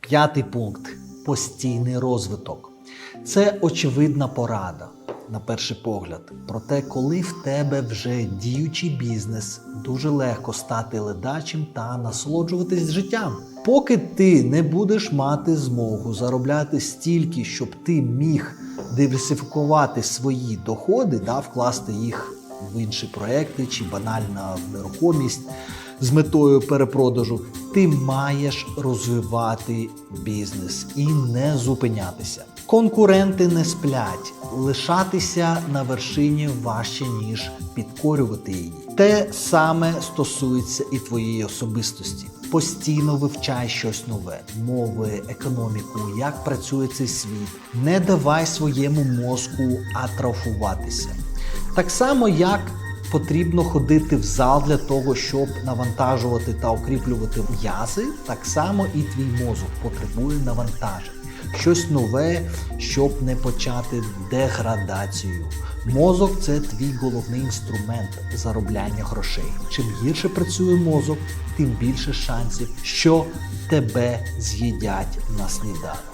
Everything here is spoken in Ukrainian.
П'ятий пункт постійний розвиток. Це очевидна порада на перший погляд. Проте, коли в тебе вже діючий бізнес, дуже легко стати ледачим та насолоджуватись життям. Поки ти не будеш мати змогу заробляти стільки, щоб ти міг диверсифікувати свої доходи, да, вкласти їх в інші проекти чи банально в нерухомість з метою перепродажу, ти маєш розвивати бізнес і не зупинятися. Конкуренти не сплять, лишатися на вершині важче ніж підкорювати її. Те саме стосується і твоєї особистості. Постійно вивчай щось нове, мови, економіку, як працює цей світ. Не давай своєму мозку атрофуватися. Так само, як потрібно ходити в зал для того, щоб навантажувати та укріплювати м'язи, так само і твій мозок потребує навантажень. Щось нове, щоб не почати деградацію. Мозок це твій головний інструмент заробляння грошей. Чим гірше працює мозок, тим більше шансів, що тебе з'їдять на сніданок.